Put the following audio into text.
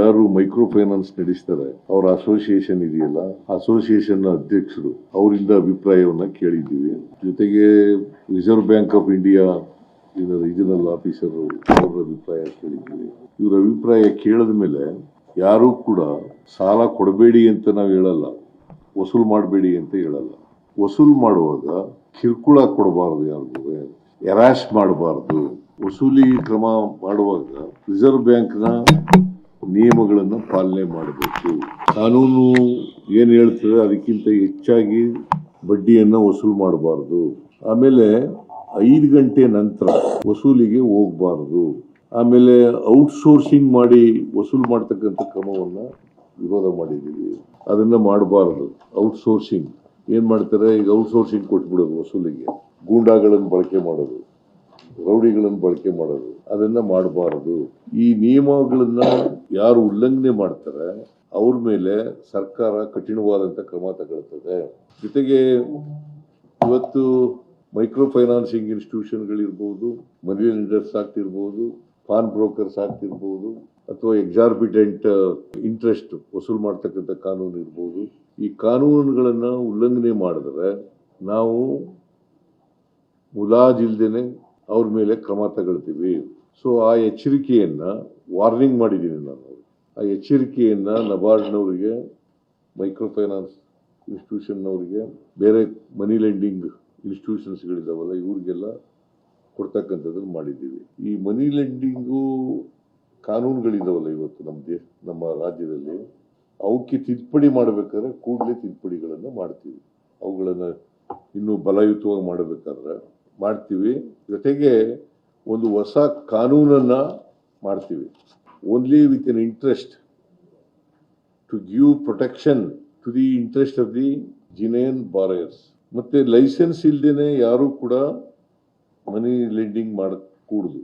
ಯಾರು micro finance ನಡೆಸ್ತಾರೆ, ಅವರ ಅಸೋಸಿಯೇಷನ್ ಇದೆಯಲ್ಲ ಅಸೋಸಿಯೇಷನ್ ಅಧ್ಯಕ್ಷರು, ಅವರಿಂದ ಅಭಿಪ್ರಾಯವನ್ನ ಕೇಳಿದ್ದೀವಿ. ಜೊತೆಗೆ Reserve Bank of India regional officer ಅವರ ಅಭಿಪ್ರಾಯ ಕೇಳಿದ್ದೀವಿ. ಇವರ ಅಭಿಪ್ರಾಯ ಕೇಳಿದ ಮೇಲೆ ಯಾರು ಕೂಡ ಸಾಲ ಕೊಡಬೇಡಿ ಅಂತ ನಾವು ಹೇಳಲ್ಲ, ವಸೂಲ್ ಮಾಡಬೇಡಿ ಅಂತ ಹೇಳಲ್ಲ. ವಸೂಲ್ ಮಾಡುವಾಗ ಕಿರುಕುಳ ಕೊಡಬಾರದು ಯಾರಿಗೂ ಎರಾಶ್ ಮಾಡಬಾರದು. ವಸೂಲಿ ಕ್ರಮ ಮಾಡುವಾಗ ರಿಸರ್ವ್ ಬ್ಯಾಂಕ್ನ ನಿಯಮಗಳನ್ನು ಪಾಲನೆ ಮಾಡಬೇಕು. ಕಾನೂನು ಏನು ಹೇಳ್ತದೆ ಅದಕ್ಕಿಂತ ಹೆಚ್ಚಾಗಿ ಬಡ್ಡಿಯನ್ನು ವಸೂಲು ಮಾಡಬಾರ್ದು. ಆಮೇಲೆ ಐದು ಗಂಟೆ ನಂತರ ವಸೂಲಿಗೆ ಹೋಗಬಾರ್ದು. ಆಮೇಲೆ ಔಟ್ಸೋರ್ಸಿಂಗ್ ಮಾಡಿ ವಸೂಲು ಮಾಡ್ತಕ್ಕಂಥ ಕ್ರಮವನ್ನು ವಿರೋಧ ಮಾಡಿದ್ದೀವಿ. ಅದನ್ನ ಮಾಡಬಾರದು. ಔಟ್ಸೋರ್ಸಿಂಗ್. ಏನು ಮಾಡ್ತಾರೆ? ಈಗ ಔಟ್ಸೋರ್ಸಿಂಗ್ ಕೊಟ್ಬಿಡೋದು ವಸೂಲಿಗೆ. ಗೂಂಡಾಗಳನ್ನು ಬಳಕೆ ಮಾಡೋದು. ರೌಡಿಗಳನ್ನು ಬಳಕೆ ಮಾಡೋದು, ಅದನ್ನ ಮಾಡಬಾರದು. ಈ ನಿಯಮಗಳನ್ನ ಯಾರು ಉಲ್ಲಂಘನೆ ಮಾಡ್ತಾರೆ, ಅವ್ರ ಮೇಲೆ ಸರ್ಕಾರ ಕಠಿಣವಾದಂತ ಕ್ರಮ ತಗೊಳ್ತದೆ. ಜೊತೆಗೆ ಇವತ್ತು ಮೈಕ್ರೋ ಫೈನಾನ್ಸಿಂಗ್ ಇನ್ಸ್ಟಿಟ್ಯೂಷನ್ಗಳಿರ್ಬೋದು ಮನಿ ಲೆಂಡರ್ಸ್ ಆಗ್ತಿರ್ಬೋದು, ಪಾನ್ ಬ್ರೋಕರ್ಸ್ ಆಗ್ತಿರ್ಬೋದು, ಅಥವಾ ಎಕ್ಸಾರ್ಬಿಟೆಂಟ್ ಇಂಟ್ರೆಸ್ಟ್ ವಸೂಲ್ ಮಾಡ್ತಕ್ಕಂಥ ಕಾನೂನು ಇರ್ಬೋದು. ಈ ಕಾನೂನುಗಳನ್ನು ಉಲ್ಲಂಘನೆ ಮಾಡಿದ್ರೆ ನಾವು ಮುಲಾಜಿಲ್ದೇನೆ ಅವ್ರ ಮೇಲೆ ಕ್ರಮ ತಗೊಳ್ತೀವಿ. ಸೊ ಆ ಎಚ್ಚರಿಕೆಯನ್ನು ವಾರ್ನಿಂಗ್ ಮಾಡಿದ್ದೀನಿ ನಾನು. ಆ ಎಚ್ಚರಿಕೆಯನ್ನು ನಬಾರ್ಡ್ನವರಿಗೆ ಮೈಕ್ರೋ ಫೈನಾನ್ಸ್ ಇನ್ಸ್ಟಿಟ್ಯೂಷನ್ನವರಿಗೆ ಬೇರೆ ಮನಿ ಲೆಂಡಿಂಗ್ ಇನ್ಸ್ಟಿಟ್ಯೂಷನ್ಸ್ಗಳಿದಾವಲ್ಲ ಇವ್ರಿಗೆಲ್ಲ ಕೊಡ್ತಕ್ಕಂಥದ್ದನ್ನು ಮಾಡಿದ್ದೀವಿ. ಈ ಮನಿ ಲೆಂಡಿಂಗು ಕಾನೂನುಗಳಿದಾವಲ್ಲ ಇವತ್ತು ನಮ್ಮ ದೇಶ, ನಮ್ಮ ರಾಜ್ಯದಲ್ಲಿ ಅವಕ್ಕೆ ತಿದ್ದುಪಡಿ ಮಾಡಬೇಕಾದ್ರೆ ಕೂಡಲೇ ತಿದ್ದುಪಡಿಗಳನ್ನು ಮಾಡ್ತೀವಿ. ಅವುಗಳನ್ನು ಇನ್ನೂ ಬಲಯುತವಾಗಿ ಮಾಡಬೇಕಾದ್ರೆ ಮಾಡ್ತೀವಿ. ಜೊತೆಗೆ ಒಂದು ಹೊಸ ಕಾನೂನನ್ನ ಮಾಡ್ತೀವಿ. Only with an interest to give protection to the interest of the genuine borrowers ಮತ್ತು ಲೈಸೆನ್ಸ್ ಇಲ್ದೇನೆ ಯಾರೂ ಕೂಡ ಮನಿ ಲೆಂಡಿಂಗ್ ಮಾಡಕೂಡುದು